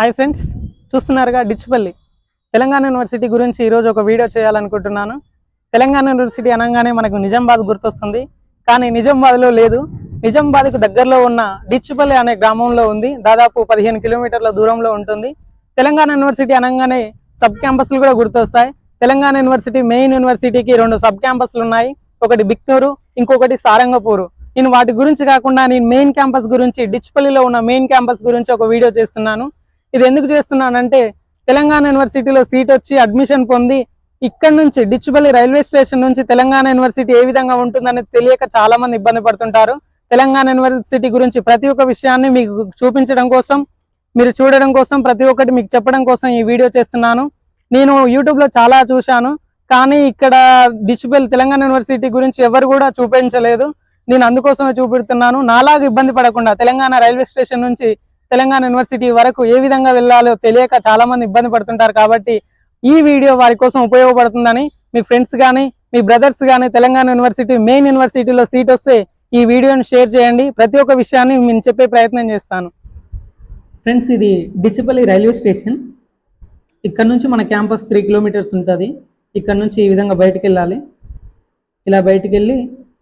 Hi friends చూస్తున్నారుగా Dichpalli Telangana university గురించి ఈరోజు ఒక వీడియో చేయాలనుకుంటున్నాను. తెలంగాణ యూనివర్సిటీ అనగానే మనకు నిజామాబాద్ గుర్తొస్తుంది. కానీ నిజామాబాద్లో లేదు. నిజామాబాద్కు దగ్గరలో ఉన్న డిచ్పల్లి అనే గ్రామంలో ఉంది. దాదాపు పదిహేను కిలోమీటర్ల దూరంలో ఉంటుంది. తెలంగాణ యూనివర్సిటీ అనగానే సబ్ క్యాంపస్లు కూడా గుర్తొస్తాయి. తెలంగాణ యూనివర్సిటీ మెయిన్ యూనివర్సిటీకి రెండు సబ్ క్యాంపస్లు ఉన్నాయి. ఒకటి బిక్నూరు ఇంకొకటి సారంగపూరు. నేను వాటి గురించి కాకుండా నేను మెయిన్ క్యాంపస్ గురించి డిచ్పల్లిలో ఉన్న మెయిన్ క్యాంపస్ గురించి ఒక వీడియో చేస్తున్నాను. ఇది ఎందుకు చేస్తున్నానంటే తెలంగాణ యూనివర్సిటీలో సీట్ వచ్చి అడ్మిషన్ పొంది ఇక్కడ నుంచి డిచ్పల్లి రైల్వే స్టేషన్ నుంచి తెలంగాణ యూనివర్సిటీ ఏ విధంగా ఉంటుందని తెలియక చాలా మంది ఇబ్బంది పడుతుంటారు. తెలంగాణ యూనివర్సిటీ గురించి ప్రతి ఒక్క విషయాన్ని మీకు చూపించడం కోసం మీరు చూడడం కోసం ప్రతి ఒక్కటి మీకు చెప్పడం కోసం ఈ వీడియో చేస్తున్నాను. నేను యూట్యూబ్లో చాలా చూశాను కానీ ఇక్కడ డిచ్పల్ తెలంగాణ యూనివర్సిటీ గురించి ఎవరు కూడా చూపించలేదు. నేను అందుకోసమే చూపెడుతున్నాను నాలాగా ఇబ్బంది పడకుండా తెలంగాణ రైల్వే స్టేషన్ నుంచి తెలంగాణ యూనివర్సిటీ వరకు ఏ విధంగా వెళ్ళాలో తెలియక చాలా మంది ఇబ్బంది పడుతుంటారు కాబట్టి ఈ వీడియో వారి కోసం ఉపయోగపడుతుందని మీ ఫ్రెండ్స్ కానీ మీ బ్రదర్స్ కానీ తెలంగాణ యూనివర్సిటీ మెయిన్ యూనివర్సిటీలో సీట్ వస్తే ఈ వీడియోని షేర్ చేయండి. ప్రతి ఒక్క విషయాన్ని నేను చెప్పే ప్రయత్నం చేస్తాను. ఫ్రెండ్స్ ఇది డిచిపల్లి రైల్వే స్టేషన్. ఇక్కడ నుంచి మన క్యాంపస్ త్రీ కిలోమీటర్స్ ఉంటుంది. ఇక్కడ నుంచి ఈ విధంగా బయటికి వెళ్ళాలి. ఇలా బయటకు వెళ్ళి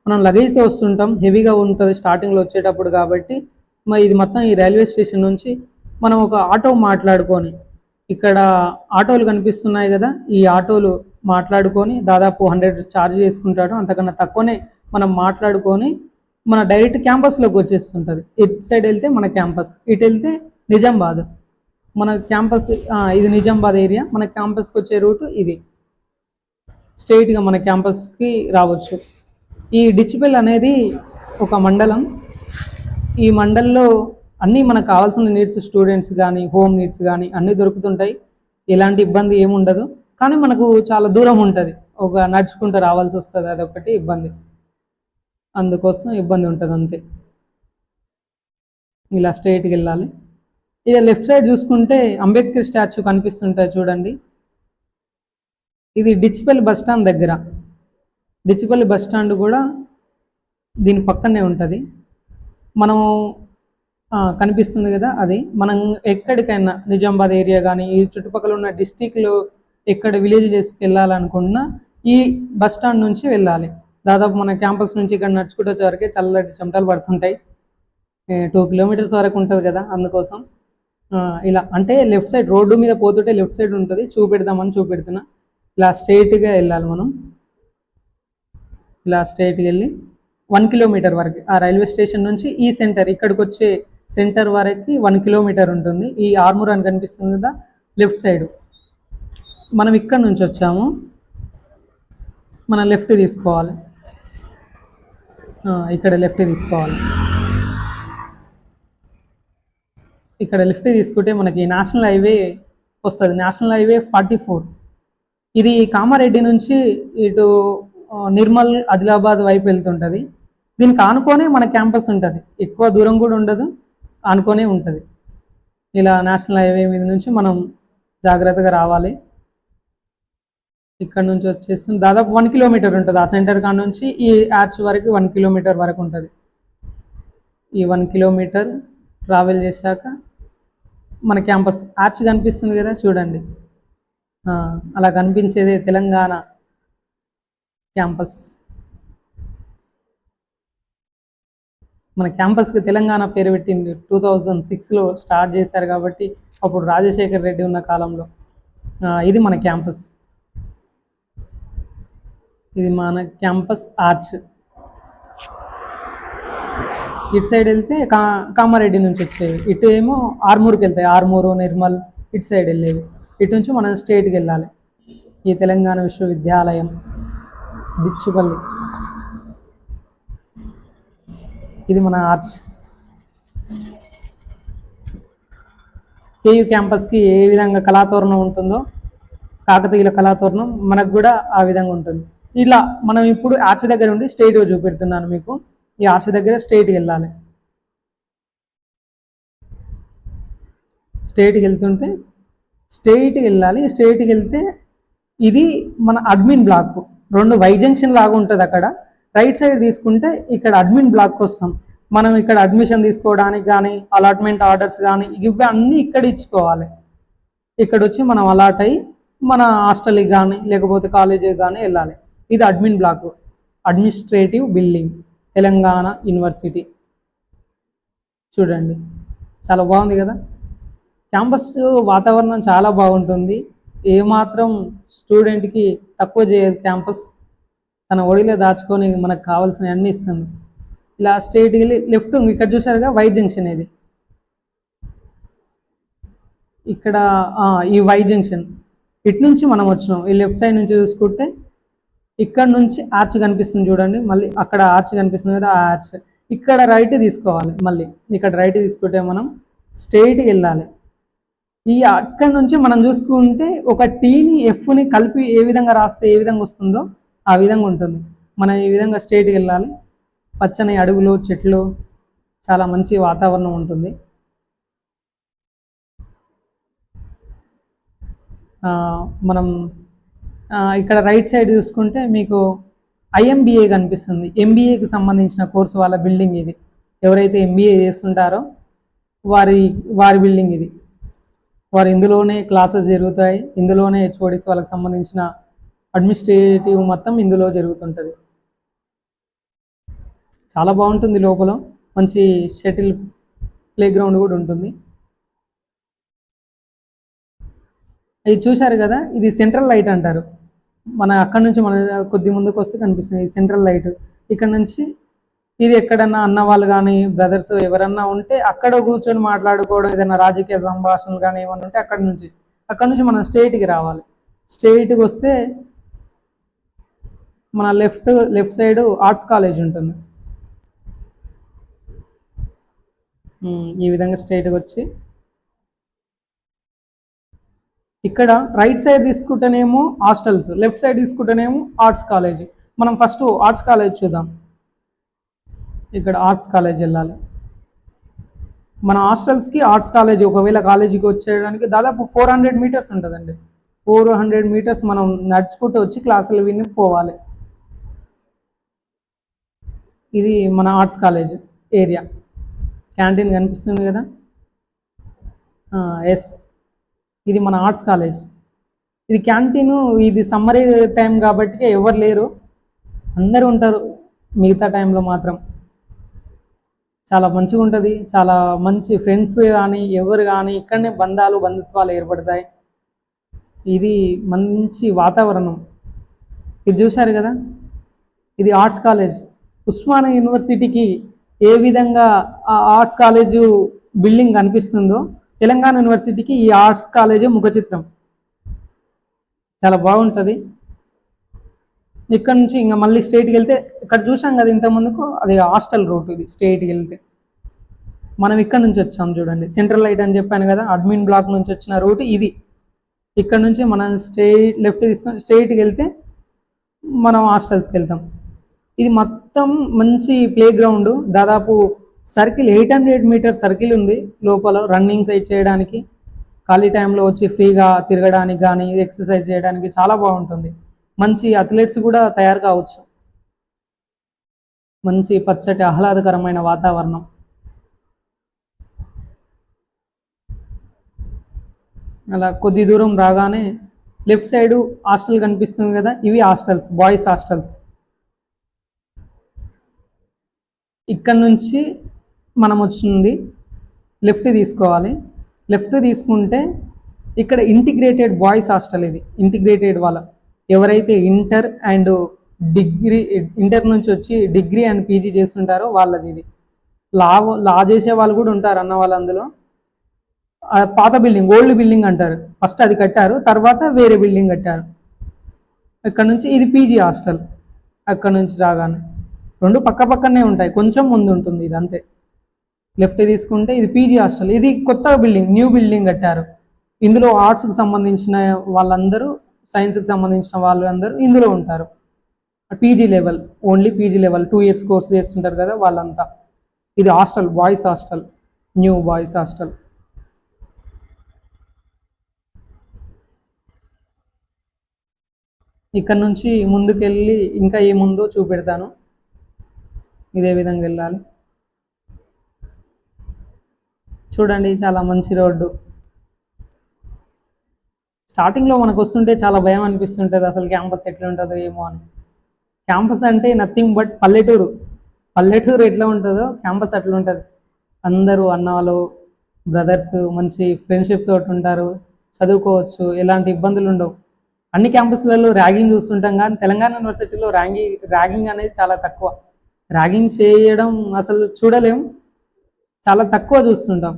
మనం లగేజ్తో వస్తుంటాం. హెవీగా ఉంటుంది స్టార్టింగ్లో వచ్చేటప్పుడు కాబట్టి మరి ఇది మొత్తం ఈ రైల్వే స్టేషన్ నుంచి మనం ఒక ఆటో మాట్లాడుకొని ఇక్కడ ఆటోలు కనిపిస్తున్నాయి కదా ఈ ఆటోలు మాట్లాడుకొని దాదాపు హండ్రెడ్ ఛార్జ్ చేసుకుంటాడు. అంతకన్నా తక్కువనే మనం మాట్లాడుకొని మన డైరెక్ట్ క్యాంపస్లోకి వచ్చేస్తుంటుంది. ఇటు సైడ్ వెళ్తే మన క్యాంపస్ ఇటు వెళ్తే నిజామాబాద్. మన క్యాంపస్ ఇది నిజామాబాద్ ఏరియా. మన క్యాంపస్కి వచ్చే రూట్ ఇది. స్ట్రైట్గా మన క్యాంపస్కి రావచ్చు. ఈ డిచ్బెల్ అనేది ఒక మండలం. ఈ మండల్లో అన్నీ మనకు కావాల్సిన నీడ్స్ స్టూడెంట్స్ కానీ హోమ్ నీడ్స్ కానీ అన్నీ దొరుకుతుంటాయి. ఎలాంటి ఇబ్బంది ఏముండదు కానీ మనకు చాలా దూరం ఉంటుంది. ఒక నడుచుకుంటూ రావాల్సి వస్తుంది. అదొకటి ఇబ్బంది. అందుకోసం ఇబ్బంది ఉంటుంది అంతే. ఇలా స్ట్రైట్కి వెళ్ళాలి. ఇక లెఫ్ట్ సైడ్ చూసుకుంటే అంబేద్కర్ స్టాచ్యూ కనిపిస్తుంటుంది చూడండి. ఇది డిచ్పల్లి బస్ స్టాండ్ దగ్గర. డిచ్పల్లి బస్ స్టాండ్ కూడా దీని పక్కనే ఉంటుంది. మనం ఆ, కనిపిస్తుంది కదా అది. మనం ఎక్కడికైనా నిజామాబాద్ ఏరియా కానీ ఈ చుట్టుపక్కల ఉన్న డిస్టిక్లు ఎక్కడ విలేజెస్కి వెళ్ళాలనుకున్నా ఈ బస్ స్టాండ్ నుంచి వెళ్ళాలి. దాదాపు మన క్యాంపస్ నుంచి ఇక్కడ నడుచుకుంటూ వచ్చే వరకే చల్లటి చెమటలు పడుతుంటాయి. టూ కిలోమీటర్స్ వరకు ఉంటుంది కదా అందుకోసం. ఇలా అంటే లెఫ్ట్ సైడ్ రోడ్డు మీద పోతుంటే లెఫ్ట్ సైడ్ ఉంటుంది. చూపెడదామని చూపెడుతున్నా. ఇలా స్ట్రైట్గా వెళ్ళాలి మనం. ఇలా స్ట్రైట్గా వెళ్ళి వన్ కిలోమీటర్ వరకు ఆ రైల్వే స్టేషన్ నుంచి ఈ సెంటర్ ఇక్కడికి వచ్చే సెంటర్ వరకు వన్ కిలోమీటర్ ఉంటుంది. ఈ ఆర్మూర్ అని కనిపిస్తుంది కదా లెఫ్ట్ సైడ్. మనం ఇక్కడ నుంచి వచ్చాము. మనం లెఫ్ట్ తీసుకోవాలి. ఇక్కడ లెఫ్ట్ తీసుకోవాలి. ఇక్కడ లెఫ్ట్ తీసుకుంటే మనకి నేషనల్ హైవే వస్తుంది. National highway forty four. ఇది కామారెడ్డి నుంచి ఇటు నిర్మల్ ఆదిలాబాద్ వైపు వెళ్తుంటుంది. దీనికి ఆనుకొనే మన క్యాంపస్ ఉంటుంది. ఎక్కువ దూరం కూడా ఉండదు ఆనుకొనే ఉంటుంది. ఇలా నేషనల్ హైవే మీద నుంచి మనం జాగ్రత్తగా రావాలి. ఇక్కడ నుంచి వచ్చేసి దాదాపు వన్ కిలోమీటర్ ఉంటుంది. ఆ సెంటర్ కాడ నుంచి ఈ యాచ్ వరకు వన్ కిలోమీటర్ వరకు ఉంటుంది. ఈ వన్ కిలోమీటర్ ట్రావెల్ చేశాక మన క్యాంపస్ ఆర్చ్ కనిపిస్తుంది కదా చూడండి. అలా కనిపించేదే తెలంగాణ క్యాంపస్. మన క్యాంపస్కి తెలంగాణ పేరు పెట్టింది టూ థౌజండ్ సిక్స్లో స్టార్ట్ చేశారు కాబట్టి అప్పుడు రాజశేఖర్ రెడ్డి ఉన్న కాలంలో. ఇది మన క్యాంపస్ ఇది మన క్యాంపస్ ఆర్చ్ ఇటు సైడ్ వెళ్తే కా కామారెడ్డి నుంచి వచ్చేవి. ఇటు ఏమో ఆర్మూర్కి వెళ్తాయి. ఆర్మూరు నిర్మల్ ఇటు సైడ్ వెళ్ళేవి. ఇటు నుంచి మనం స్టేట్కి వెళ్ళాలి. ఈ తెలంగాణ విశ్వవిద్యాలయం డిచ్చుపల్లి. ఇది మన ఆర్చ్ కేయూ క్యాంపస్కి ఏ విధంగా కళాతోరణం ఉంటుందో కాకతీయుల కళాతోరణం మనకు కూడా ఆ విధంగా ఉంటుంది. ఇలా మనం ఇప్పుడు ఆర్చ్ దగ్గర ఉండి స్ట్రైట్గా చూపెడుతున్నాను మీకు. ఈ ఆర్చ్ దగ్గర స్ట్రైట్కి వెళ్ళాలి. స్ట్రైట్కి వెళ్తుంటే స్ట్రైట్కి వెళ్ళాలి. స్ట్రైట్కి వెళ్తే ఇది మన అడ్మిన్ బ్లాక్ రెండు వై జంక్షన్ లాగా ఉంటుంది అక్కడ. రైట్ సైడ్ తీసుకుంటే ఇక్కడ అడ్మిన్ బ్లాక్ వస్తాం. మనం ఇక్కడ అడ్మిషన్ తీసుకోవడానికి కానీ అలాట్మెంట్ ఆర్డర్స్ కానీ ఇవి అన్నీ ఇక్కడ ఇచ్చుకోవాలి. ఇక్కడ వచ్చి మనం అలాట్ అయ్యి మన హాస్టల్కి కానీ లేకపోతే కాలేజీకి కానీ వెళ్ళాలి. ఇది admin block. Administrative building Telangana university. చూడండి. చాలా బాగుంది కదా? క్యాంపస్ వాతావరణం చాలా బాగుంటుంది. ఏమాత్రం స్టూడెంట్కి తక్కువ చేయదు క్యాంపస్. తన ఒడిలో దాచుకొని మనకు కావాల్సిన అన్ని ఇస్తుంది. ఇలా స్ట్రైట్కి వెళ్ళి లెఫ్ట్ ఇక్కడ చూసారుగా వై జంక్షన్ ఇది. ఇక్కడ ఆ, ఈ వై జంక్షన్. ఇటు నుంచి మనం వచ్చినాం. ఈ లెఫ్ట్ సైడ్ నుంచి చూసుకుంటే ఇక్కడ నుంచి ఆర్చ్ కనిపిస్తుంది చూడండి. మళ్ళీ అక్కడ ఆర్చ్ కనిపిస్తుంది కదా ఆ ఆర్చ్. ఇక్కడ రైట్ తీసుకోవాలి మళ్ళీ. ఇక్కడ రైట్ తీసుకుంటే మనం స్ట్రైట్కి వెళ్ళాలి. ఈ అక్కడ నుంచి మనం చూసుకుంటే ఒక టీని ఎఫ్ని కలిపి ఏ విధంగా రాస్తే ఏ విధంగా వస్తుందో ఆ విధంగా ఉంటుంది. మనం ఈ విధంగా స్ట్రైట్కి వెళ్ళాలి. పచ్చని అడుగులు చెట్లు చాలా మంచి వాతావరణం ఉంటుంది. మనం ఇక్కడ రైట్ సైడ్ చూసుకుంటే మీకు ఐఎంబీఏ కనిపిస్తుంది. ఎంబీఏకి సంబంధించిన కోర్సు వాళ్ళ బిల్డింగ్ ఇది. ఎవరైతే ఎంబీఏ చేస్తుంటారో వారి వారి బిల్డింగ్ ఇది. వారు ఇందులోనే క్లాసెస్ జరుగుతాయి. ఇందులోనే హెచ్ఓడిస్ వాళ్ళకి సంబంధించిన అడ్మినిస్ట్రేటివ్ మొత్తం ఇందులో జరుగుతుంటుంది. చాలా బాగుంటుంది లోపల. మంచి షటిల్ ప్లే గ్రౌండ్ కూడా ఉంటుంది. ఇది చూశారు కదా? ఇది సెంట్రల్ లైట్ అంటారు. మన అక్కడ నుంచి మన కొద్ది ముందుకు వస్తే కనిపిస్తుంది. ఇది సెంట్రల్ లైట్. ఇక్కడ నుంచి ఇది ఎక్కడన్నా అన్న వాళ్ళు కానీ బ్రదర్స్ ఎవరన్నా ఉంటే అక్కడ కూర్చొని మాట్లాడుకోవడం ఏదైనా రాజకీయ సంభాషణలు కానీ ఏమన్నా ఉంటే అక్కడ నుంచి. అక్కడ నుంచి మనం స్టేట్కి రావాలి. స్టేట్కి వస్తే మన left left side arts college ఉంటుంది. ఈ విధంగా స్ట్రైట్గా వచ్చి. ఇక్కడ రైట్ సైడ్ తీసుకుంటేనేమో హాస్టల్స్ లెఫ్ట్ సైడ్ తీసుకుంటేనేమో ఆర్ట్స్ కాలేజ్. మనం ఫస్ట్ ఆర్ట్స్ కాలేజ్ చూద్దాం. ఇక్కడ ఆర్ట్స్ కాలేజ్ వెళ్ళాలి. మన హాస్టల్స్కి ఆర్ట్స్ కాలేజ్ ఒకవేళ కాలేజీకి వచ్చేయడానికి దాదాపు ఫోర్ హండ్రెడ్ మీటర్స్ ఉంటుందండి. ఫోర్ హండ్రెడ్ మీటర్స్ మనం నడుచుకుంటూ వచ్చి క్లాసులు విని పోవాలి. ఇది మన ఆర్ట్స్ కాలేజ్ ఏరియా. క్యాంటీన్ కనిపిస్తుంది కదా? ఎస్ ఇది మన ఆర్ట్స్ కాలేజ్. ఇది క్యాంటీన్ ఇది సమ్మర్ టైం కాబట్టి ఎవరు లేరు. అందరూ ఉంటారు. మిగతా టైంలో మాత్రం. చాలా మంచిగా ఉంటుంది. చాలా మంచి ఫ్రెండ్స్ కానీ ఎవరు కానీ ఇక్కడనే బంధాలు బంధుత్వాలు ఏర్పడతాయి. ఇది మంచి వాతావరణం. ఇది చూశారు కదా? ఇది ఆర్ట్స్ కాలేజ్. ఉస్మానియా యూనివర్సిటీకి ఏ విధంగా ఆ ఆర్ట్స్ కాలేజు బిల్డింగ్ కనిపిస్తుందో తెలంగాణ యూనివర్సిటీకి ఈ ఆర్ట్స్ కాలేజే ముఖ చిత్రం. చాలా బాగుంటుంది. ఇక్కడ నుంచి ఇంకా మళ్ళీ స్ట్రైట్కి వెళ్తే ఇక్కడ చూసాం కదా ఇంత ముందుకు అది హాస్టల్ రూట్ ఇది స్ట్రైట్కి వెళ్తే. మనం ఇక్కడ నుంచి వచ్చాం చూడండి. సెంట్రల్ లైట్ అని చెప్పాను కదా అడ్మిన్ బ్లాక్ నుంచి వచ్చిన రూట్ ఇది. ఇక్కడ నుంచి మనం స్ట్రైట్ లెఫ్ట్ తీసుకొని స్ట్రైట్కి వెళ్తే మనం హాస్టల్స్కి వెళ్తాం. ఇది మొత్తం మంచి ప్లే గ్రౌండ్ దాదాపు circle eight hundred meter circle ఉంది లోపల రన్నింగ్ సైడ్ చేయడానికి. ఖాళీ టైంలో వచ్చి ఫ్రీగా తిరగడానికి కానీ ఎక్సర్సైజ్ చేయడానికి చాలా బాగుంటుంది. మంచి అథ్లెట్స్ కూడా తయారు కావచ్చు. మంచి పచ్చటి ఆహ్లాదకరమైన వాతావరణం. అలా కొద్ది దూరం రాగానే లెఫ్ట్ సైడ్ హాస్టల్ కనిపిస్తుంది కదా ఇవి హాస్టల్స్ బాయ్స్ హాస్టల్స్. ఇక్కడ నుంచి మనం వచ్చింది లెఫ్ట్ తీసుకోవాలి. లెఫ్ట్ తీసుకుంటే ఇక్కడ ఇంటిగ్రేటెడ్ బాయ్స్ హాస్టల్ ఇది. ఇంటిగ్రేటెడ్ వాళ్ళ. ఎవరైతే ఇంటర్ అండ్ డిగ్రీ ఇంటర్ నుంచి వచ్చి డిగ్రీ అండ్ పీజీ చేస్తుంటారో వాళ్ళది ఇది. లా లా చేసే వాళ్ళు కూడా ఉంటారు అన్న వాళ్ళు అందులో పాత బిల్డింగ్ ఓల్డ్ బిల్డింగ్ అంటారు. ఫస్ట్ అది కట్టారు తర్వాత వేరే బిల్డింగ్ కట్టారు. ఇక్కడ నుంచి ఇది పీజీ హాస్టల్. అక్కడ నుంచి రాగానే. రెండు పక్క పక్కనే ఉంటాయి. కొంచెం ముందు ఉంటుంది ఇది అంతే లెఫ్ట్ తీసుకుంటే ఇది పీజీ హాస్టల్. ఇది కొత్త బిల్డింగ్ న్యూ బిల్డింగ్ కట్టారు. ఇందులో ఆర్ట్స్కి సంబంధించిన వాళ్ళందరూ సైన్స్కి సంబంధించిన వాళ్ళు అందరూ ఇందులో ఉంటారు. PG level only PG level two years course చేస్తుంటారు కదా వాళ్ళంతా. ఇది hostel boys hostel new boys hostel. ఇక్కడ నుంచి ముందుకెళ్ళి ఇంకా ఏముందో చూపెడతాను. ఇదే విధంగా వెళ్ళాలి. చూడండి చాలా మంచి రోడ్డు. స్టార్టింగ్లో మనకు వస్తుంటే చాలా భయం అనిపిస్తుంటుంది అసలు క్యాంపస్ ఎట్లా ఉంటుందో ఏమో అని. క్యాంపస్ అంటే నథింగ్ బట్ పల్లెటూరు. పల్లెటూరు ఎట్లా ఉంటుందో క్యాంపస్ అట్లా ఉంటుంది అందరూ అన్నవాళ్ళు బ్రదర్స్ మంచి ఫ్రెండ్షిప్ తోటి ఉంటారు చదువుకోవచ్చు ఎలాంటి ఇబ్బందులు ఉండవు. అన్ని క్యాంపస్లలో ర్యాగింగ్ చూస్తుంటాం కానీ తెలంగాణ యూనివర్సిటీలో ర్యాగింగ్ ర్యాగింగ్ అనేది చాలా తక్కువ. ర్యాగింగ్ చేయడం అసలు చూడలేం. చాలా తక్కువ చూస్తుంటాం.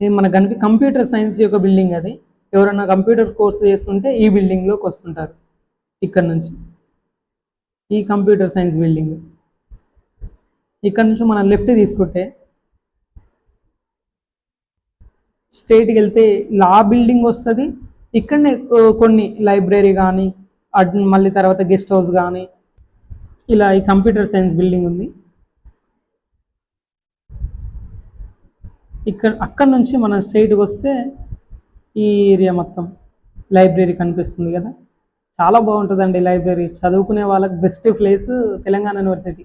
ఇది మన కనిపి కంప్యూటర్ సైన్స్ యొక్క బిల్డింగ్ అది. ఎవరైనా కంప్యూటర్ కోర్స్ చేస్తుంటే ఈ బిల్డింగ్లోకి వస్తుంటారు. ఇక్కడ నుంచి. ఈ కంప్యూటర్ సైన్స్ బిల్డింగ్. ఇక్కడ నుంచి మనం లెఫ్ట్ తీసుకుంటే స్టేట్కి వెళ్తే లా బిల్డింగ్ వస్తుంది. ఇక్కడనే కొన్ని లైబ్రరీ కానీ మళ్ళీ తర్వాత గెస్ట్ హౌస్ కానీ ఇలా ఈ కంప్యూటర్ సైన్స్ బిల్డింగ్ ఉంది. ఇక్కడ అక్కడ నుంచి మనం స్ట్రైట్కి వస్తే ఈ ఏరియా మొత్తం లైబ్రరీ కనిపిస్తుంది కదా. చాలా బాగుంటుందండి లైబ్రరీ. చదువుకునే వాళ్ళకి best place Telangana university.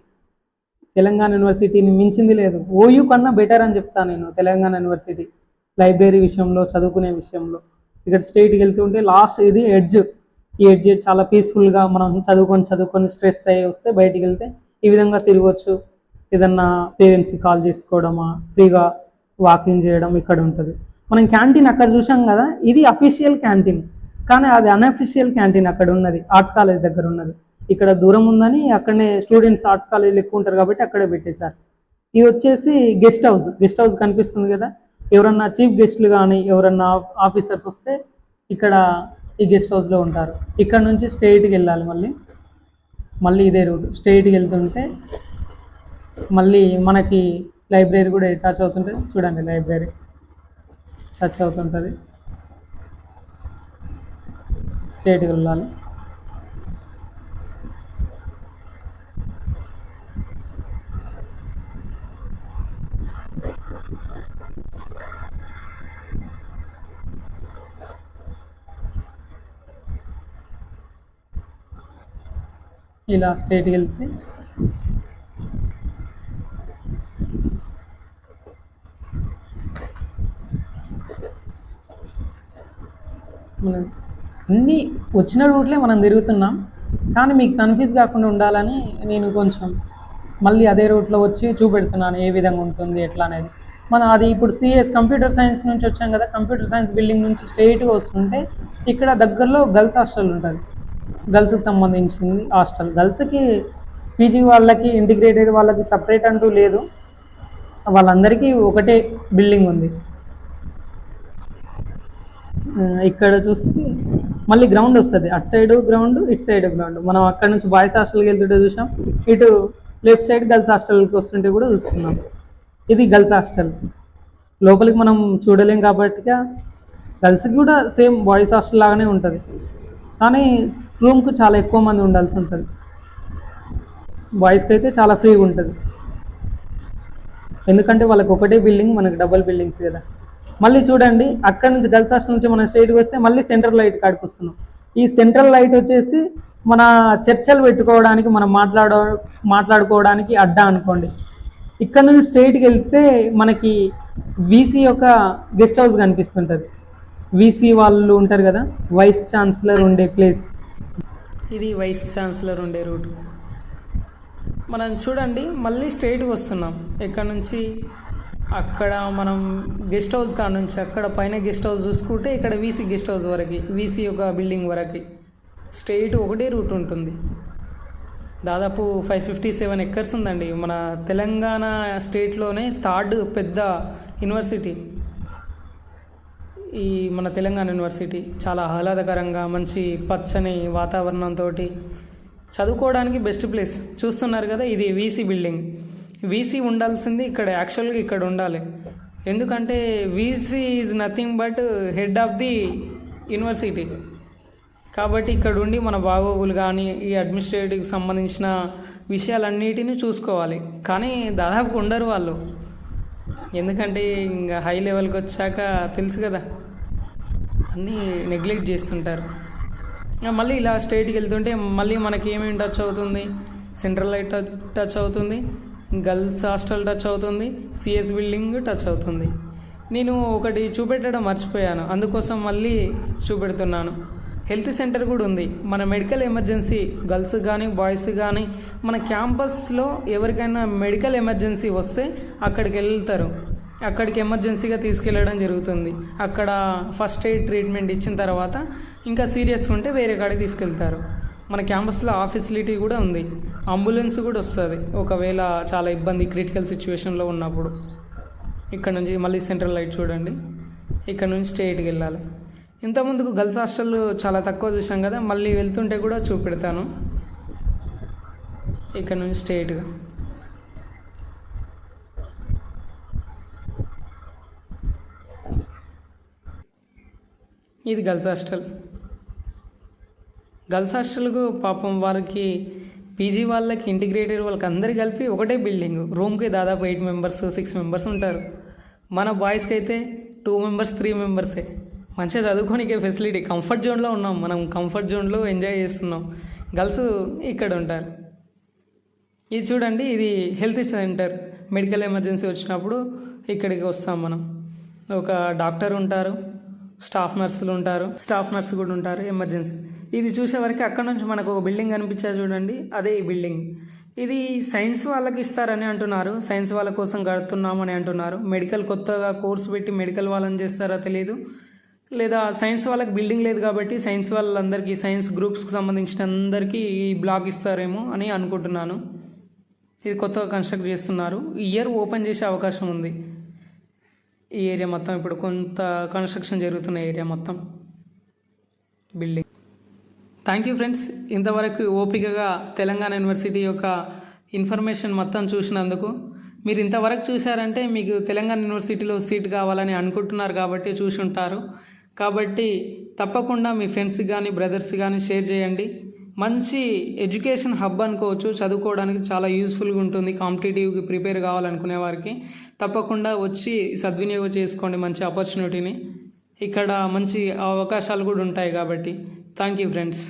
Telangana యూనివర్సిటీని మించింది లేదు. ఓయూ కన్నా బెటర్ అని చెప్తాను నేను తెలంగాణ యూనివర్సిటీ. లైబ్రరీ విషయంలో చదువుకునే విషయంలో. ఇక్కడ స్ట్రైట్కి వెళ్తుంటే లాస్ట్ ఇది ఎడ్జ్. ఈ ఎడ్జ్ చాలా పీస్ఫుల్గా మనం చదువుకొని చదువుకొని స్ట్రెస్ అయ్యి వస్తే బయటికి వెళ్తే ఈ విధంగా తిరగవచ్చు ఏదన్నా పేరెంట్స్కి కాల్ చేసుకోవడమా ఫ్రీగా వాకింగ్ చేయడం ఇక్కడ ఉంటుంది. మనం క్యాంటీన్ అక్కడ చూసాం కదా ఇది అఫీషియల్ క్యాంటీన్ కానీ అది అన్అఫీషియల్ క్యాంటీన్ అక్కడ ఉన్నది. ఆర్ట్స్ కాలేజ్ దగ్గర ఉన్నది. ఇక్కడ దూరం ఉందని అక్కడనే స్టూడెంట్స్ ఆర్ట్స్ కాలేజీలు ఎక్కువ ఉంటారు కాబట్టి అక్కడే పెట్టేశారు. ఇది వచ్చేసి గెస్ట్ హౌస్ గెస్ట్ హౌస్ కనిపిస్తుంది కదా. ఎవరన్నా చీఫ్ గెస్ట్లు కానీ ఎవరన్నా ఆఫీసర్స్ వస్తే ఇక్కడ ఈ గెస్ట్ హౌస్లో ఉంటారు. ఇక్కడ నుంచి స్ట్రైట్కి వెళ్ళాలి మళ్ళీ. మళ్ళీ ఇదే రూట్. స్ట్రైట్కి వెళ్తుంటే మళ్ళీ మనకి లైబ్రరీ కూడా టచ్ అవుతుంటుంది. చూడండి లైబ్రరీ టచ్ అవుతుంటుంది. స్ట్రైట్కి వెళ్ళాలి. ఇలా స్ట్రైట్కి వెళ్తే. మనం అన్ని వచ్చిన రూట్లే మనం తిరుగుతున్నాం. కానీ మీకు కన్ఫ్యూజ్ కాకుండా ఉండాలని నేను కొంచెం మళ్ళీ అదే రూట్లో వచ్చి చూపెడుతున్నాను ఏ విధంగా ఉంటుంది ఎట్లా అనేది. మనం అది ఇప్పుడు సిఎస్ కంప్యూటర్ సైన్స్ నుంచి వచ్చాం కదా కంప్యూటర్ సైన్స్ బిల్డింగ్ నుంచి స్ట్రైట్గా వస్తుంటే ఇక్కడ దగ్గరలో గర్ల్స్ హాస్టల్ ఉంటుంది. గర్ల్స్కి సంబంధించింది హాస్టల్. గర్ల్స్కి పీజీ వాళ్ళకి ఇంటిగ్రేటెడ్ వాళ్ళకి సపరేట్ అంటూ లేదు. వాళ్ళందరికీ ఒకటే బిల్డింగ్ ఉంది. ఇక్కడ చూస్తే మళ్ళీ గ్రౌండ్ వస్తుంది. అటు సైడ్ గ్రౌండ్ ఇటు సైడ్ గ్రౌండ్. మనం అక్కడ నుంచి బాయ్స్ హాస్టల్కి వెళ్తుంటే చూసాం. ఇటు లెఫ్ట్ సైడ్ గర్ల్స్ హాస్టల్కి వస్తుంటే కూడా చూస్తున్నాం. ఇది గర్ల్స్ హాస్టల్. లోపలికి మనం చూడలేం కాబట్టి గర్ల్స్కి కూడా సేమ్ బాయ్స్ హాస్టల్ లాగానే ఉంటుంది. కానీ రూమ్కు చాలా ఎక్కువ మంది ఉండాల్సి ఉంటుంది. బాయ్స్కి అయితే చాలా ఫ్రీగా ఉంటుంది. ఎందుకంటే వాళ్ళకి ఒకటే బిల్డింగ్ మనకి డబుల్ బిల్డింగ్స్ కదా. మళ్ళీ చూడండి అక్కడ నుంచి గర్ల్స్ హాస్టల్ నుంచి మనం స్ట్రైట్కి వస్తే మళ్ళీ సెంట్రల్ లైట్ కాడికి వస్తున్నాం ఈ సెంట్రల్ లైట్ వచ్చేసి మన చర్చలు పెట్టుకోవడానికి మనం మాట్లాడ మాట్లాడుకోవడానికి అడ్డా అనుకోండి. ఇక్కడ నుంచి స్ట్రైట్కి వెళ్తే మనకి వీసీ యొక్క గెస్ట్ హౌస్ కనిపిస్తుంటుంది. వీసీ వాళ్ళు ఉంటారు కదా వైస్ ఛాన్సలర్ ఉండే ప్లేస్. ఇది వైస్ ఛాన్సలర్ ఉండే రూట్. మనం చూడండి మళ్ళీ స్ట్రైట్గా వస్తున్నాం. ఇక్కడ నుంచి? అక్కడ మనం గెస్ట్ హౌస్ కాడ నుంచి అక్కడ పైన గెస్ట్ హౌస్ చూసుకుంటే ఇక్కడ వీసీ గెస్ట్ హౌస్ వరకు వీసీ ఒక బిల్డింగ్ వరకు స్ట్రైట్ ఒకటే రూట్ ఉంటుంది. దాదాపు ఫైవ్ ఫిఫ్టీ సెవెన్ ఎక్కర్స్ ఉందండి. మన తెలంగాణ స్టేట్లోనే థర్డ్ పెద్ద యూనివర్సిటీ. ఈ మన తెలంగాణ యూనివర్సిటీ చాలా ఆహ్లాదకరంగా మంచి పచ్చని వాతావరణంతో చదువుకోవడానికి బెస్ట్ ప్లేస్. చూస్తున్నారు కదా ఇది వీసీ బిల్డింగ్. వీసీ ఉండాల్సింది ఇక్కడ యాక్చువల్గా ఇక్కడ ఉండాలి. ఎందుకంటే VC is nothing but head of the university. కాబట్టి ఇక్కడ ఉండి మన బాగోగులు కానీ ఈ అడ్మినిస్ట్రేటివ్కి సంబంధించిన విషయాలన్నిటిని చూసుకోవాలి. కానీ దాదాపు ఉండరు వాళ్ళు. ఎందుకంటే ఇంకా హై లెవెల్కి వచ్చాక తెలుసు కదా. అన్నీ నెగ్లెక్ట్ చేస్తుంటారు. మళ్ళీ ఇలా స్ట్రైట్కి వెళ్తుంటే మళ్ళీ మనకి ఏమేమి టచ్ అవుతుంది? సెంట్రల్ లైట్ టచ్ అవుతుంది. గర్ల్స్ హాస్టల్ టచ్ అవుతుంది. సిఎస్ బిల్డింగ్ టచ్ అవుతుంది. నేను ఒకటి చూపెట్టడం మర్చిపోయాను. అందుకోసం మళ్ళీ చూపెడుతున్నాను. హెల్త్ సెంటర్ కూడా ఉంది. మన మెడికల్ ఎమర్జెన్సీ గర్ల్స్ కానీ బాయ్స్ కానీ మన క్యాంపస్లో ఎవరికైనా మెడికల్ ఎమర్జెన్సీ వస్తే అక్కడికి వెళ్తారు. అక్కడికి ఎమర్జెన్సీగా తీసుకెళ్ళడం జరుగుతుంది. అక్కడ ఫస్ట్ ఎయిడ్ ట్రీట్మెంట్ ఇచ్చిన తర్వాత ఇంకా సీరియస్గా ఉంటే వేరే కాడికి తీసుకెళ్తారు. మన క్యాంపస్లో ఆ ఫెసిలిటీ కూడా ఉంది. అంబులెన్స్ కూడా వస్తుంది. ఒకవేళ చాలా ఇబ్బంది క్రిటికల్ సిచ్యువేషన్లో ఉన్నప్పుడు. ఇక్కడ నుంచి మళ్ళీ సెంట్రల్ లైట్ చూడండి. ఇక్కడ నుంచి స్టేట్కి వెళ్ళాలి. ఇంతకుముందుకు గర్ల్స్ హాస్టల్ చాలా తక్కువ చూసాం కదా మళ్ళీ వెళ్తుంటే కూడా చూపెడతాను. ఇక్కడ నుంచి స్ట్రైట్గా. ఇది గర్ల్స్ హాస్టల్. గర్ల్స్ హాస్టల్కు పాపం వాళ్ళకి పీజీ వాళ్ళకి ఇంటిగ్రేటెడ్ వాళ్ళకి అందరు కలిపి ఒకటే బిల్డింగ్. రూమ్కి దాదాపు ఎయిట్ మెంబర్స్ సిక్స్ మెంబర్స్ ఉంటారు. మన బాయ్స్కి అయితే టూ మెంబర్స్ త్రీ మెంబర్సే. మంచిగా చదువుకోనికే ఫెసిలిటీ కంఫర్ట్ జోన్లో ఉన్నాం. మనం కంఫర్ట్ జోన్లో ఎంజాయ్ చేస్తున్నాం. గర్ల్స్ ఇక్కడ ఉంటారు. ఇది చూడండి ఇది హెల్త్ సెంటర్ మెడికల్ ఎమర్జెన్సీ వచ్చినప్పుడు ఇక్కడికి వస్తాం మనం. ఒక డాక్టర్ ఉంటారు స్టాఫ్ నర్సులు ఉంటారు స్టాఫ్ నర్సు కూడా ఉంటారు ఎమర్జెన్సీ ఇది చూసే వరకు అక్కడ నుంచి మనకు ఒక బిల్డింగ్ కనిపించా చూడండి అదే ఈ బిల్డింగ్ ఇది సైన్స్ వాళ్ళకి ఇస్తారని అంటున్నారు. సైన్స్ వాళ్ళ కోసం కడుతున్నామని అంటున్నారు. మెడికల్ కొత్తగా కోర్స్ పెట్టి మెడికల్ వాళ్ళని చేస్తారా తెలియదు లేదా సైన్స్ వాళ్ళకి బిల్డింగ్ లేదు కాబట్టి సైన్స్ వాళ్ళందరికీ సైన్స్ గ్రూప్స్కి సంబంధించిన అందరికీ ఈ బ్లాక్ ఇస్తారేమో అని అనుకుంటున్నాను. ఇది కొత్తగా కన్స్ట్రక్ట్ చేస్తున్నారు. ఇయర్ ఓపెన్ చేసే అవకాశం ఉంది. ఈ ఏరియా మొత్తం ఇప్పుడు కొంత కన్స్ట్రక్షన్ జరుగుతున్న ఏరియా మొత్తం. బిల్డింగ్ థ్యాంక్ యూ ఫ్రెండ్స్ ఇంతవరకు ఓపికగా తెలంగాణ యూనివర్సిటీ యొక్క ఇన్ఫర్మేషన్ మొత్తం చూసినందుకు మీరు ఇంతవరకు చూశారంటే మీకు తెలంగాణ యూనివర్సిటీలో సీట్ కావాలని అనుకుంటున్నారు కాబట్టి చూసి ఉంటారు కాబట్టి తప్పకుండా మీ ఫ్రెండ్స్కి కానీ బ్రదర్స్ కానీ షేర్ చేయండి. మంచి ఎడ్యుకేషన్ హబ్ అనుకోవచ్చు. చదువుకోవడానికి చాలా యూస్ఫుల్గా ఉంటుంది. కాంపిటేటివ్కి ప్రిపేర్ కావాలనుకునే వారికి తప్పకుండా వచ్చి సద్వినియోగం చేసుకోండి మంచి ఆపర్చునిటీని. ఇక్కడ మంచి అవకాశాలు కూడా ఉంటాయి కాబట్టి. Thank you friends.